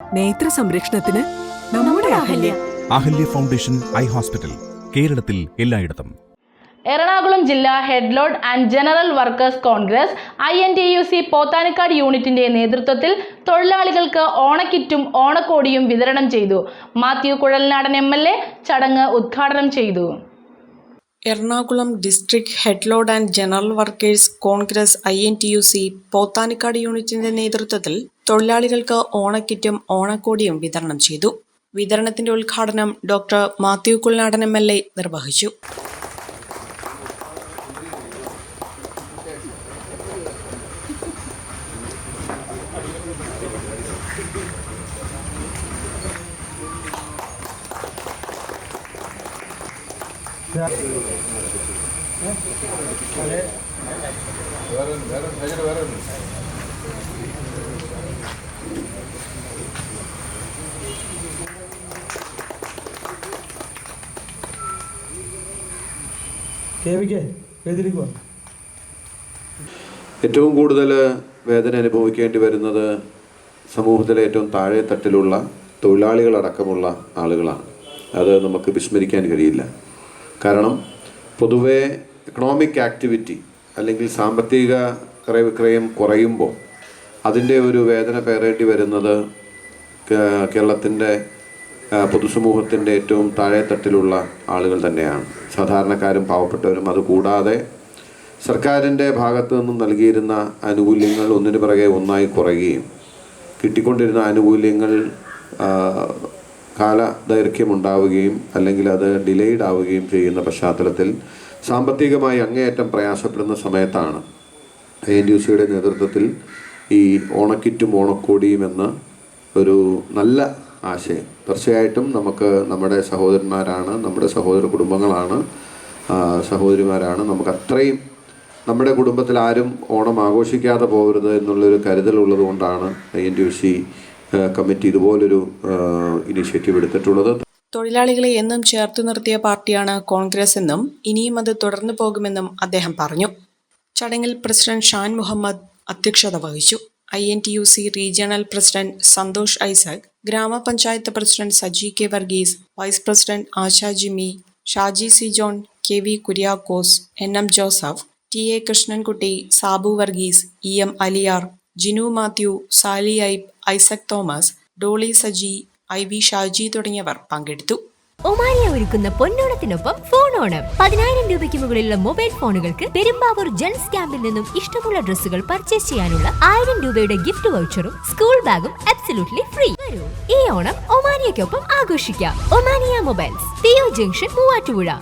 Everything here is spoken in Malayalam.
നേത്ര സംരക്ഷണത്തിന് നമ്മുടെ Ahalya. Ahalya. Foundation eye hospital കേരളത്തിൽ എല്ലായിടത്തും. എറണാകുളം ജില്ലാ headload and general workers congress I N T U C Pothanikkad യൂണിറ്റിന്റെ നേതൃത്വത്തിൽ തൊഴിലാളികൾക്ക് ഓണക്കിറ്റും ഓണക്കോടിയും വിതരണം ചെയ്തു. Mathew Kuzhalnadan M L A ചടങ്ങ് ഉദ്ഘാടനം ചെയ്തു. Ernakulam district headload and general workers congress I N T U C Pothanikkad യൂണിറ്റിന്റെ നേതൃത്വത്തിൽ തൊഴിലാളികൾക്ക് ഓണക്കിറ്റും ഓണക്കോടിയും വിതരണം ചെയ്തു. വിതരണത്തിന്റെ ഉദ്ഘാടനം doctor Mathew Kuzhalnadan M L A നിർവഹിച്ചു. ഏറ്റവും കൂടുതൽ വേദന അനുഭവിക്കേണ്ടി വരുന്നത് സമൂഹത്തിലെ ഏറ്റവും താഴെ തട്ടിലുള്ള തൊഴിലാളികളടക്കമുള്ള ആളുകളാണ്. അത് നമുക്ക് വിസ്മരിക്കാൻ കഴിയില്ല. കാരണം പൊതുവേ എക്കണോമിക് ആക്ടിവിറ്റി അല്ലെങ്കിൽ സാമ്പത്തിക ക്രയവിക്രയം കുറയുമ്പോൾ അതിന്റെ ഒരു വേദന പേറേണ്ടി വരുന്നത് കേരളത്തിന്റെ പൊതുസമൂഹത്തിന്റെ ഏറ്റവും താഴെത്തട്ടിലുള്ള ആളുകൾ തന്നെയാണ്. സാധാരണക്കാരും പാവപ്പെട്ടവരും. അതുകൂടാതെ സർക്കാരിന്റെ ഭാഗത്തു നിന്നും നൽകിയിരുന്ന ആനുകൂല്യങ്ങൾ ഒന്നിനു പിറകെ ഒന്നായി കുറയുകയും കിട്ടിക്കൊണ്ടിരുന്ന ആനുകൂല്യങ്ങൾ ആ, കാലദൈർഘ്യമുണ്ടാവുകയും അല്ലെങ്കിൽ അത് ഡിലേഡ് ആവുകയും ചെയ്യുന്ന പശ്ചാത്തലത്തിൽ സാമ്പത്തികമായി അങ്ങേയറ്റം പ്രയാസപ്പെടുന്ന സമയത്താണ് എ എൻ ഡി സിയുടെ നേതൃത്വത്തിൽ ഈ ഓണക്കിറ്റും ഓണക്കോടിയും എന്ന ഒരു നല്ല ആശയം. തീർച്ചയായിട്ടും നമുക്ക് നമ്മുടെ സഹോദരന്മാരാണ് നമ്മുടെ സഹോദര കുടുംബങ്ങളാണ് സഹോദരിമാരാണ്. നമുക്ക് അത്രയും നമ്മുടെ കുടുംബത്തിൽ ആരും ഓണം ആഘോഷിക്കാതെ പോകരുത് എന്നുള്ളൊരു കരുതലുള്ളത് കൊണ്ടാണ് I N T U C committee ഇതുപോലൊരു ഇനിഷ്യേറ്റീവ് എടുത്തിട്ടുള്ളത്. തൊഴിലാളികളെ എന്നും ചേർത്ത് നിർത്തിയ പാർട്ടിയാണ് കോൺഗ്രസ് എന്നും ഇനിയും അത് തുടർന്നു പോകുമെന്നും അദ്ദേഹം പറഞ്ഞു. ചടങ്ങിൽ പ്രസിഡന്റ് ഷാൻ മുഹമ്മദ് അധ്യക്ഷത വഹിച്ചു. I N T U C regional president Santhosh Isaac gramapanchayat president Saji K Varghese vice president Asha Jimi Shaji C John K V Kuriakose N M Joseph T A Krishnankutty Sabu Varghese E M Aliyar Jinu Mathew Sali ഐബ് Isaac Thomas Dolly Saji I V Shaji തുടങ്ങിയവർ പങ്കെടുത്തു. ഒമാനിയ ഒരുക്കുന്ന പൊന്നോണത്തിനൊപ്പം ഫോൺ ഓണം. പതിനായിരം രൂപയ്ക്ക് മുകളിലുള്ള മൊബൈൽ ഫോണുകൾക്ക് പെരുമ്പാവൂർ ജെൻസ് ക്യാമ്പിൽ നിന്നും ഇഷ്ടമുള്ള ഡ്രസ്സുകൾ പർച്ചേസ് ചെയ്യാനുള്ള ആയിരം രൂപയുടെ ഗിഫ്റ്റ് വൗച്ചറും സ്കൂൾ ബാഗും അബ്സല്യൂട്ട്ലി ഫ്രീ ഈ ഓണം ഒമാനിയയ്ക്കൊപ്പം ആഘോഷിക്കാം. Omania mobiles P O junction Muvattupuzha.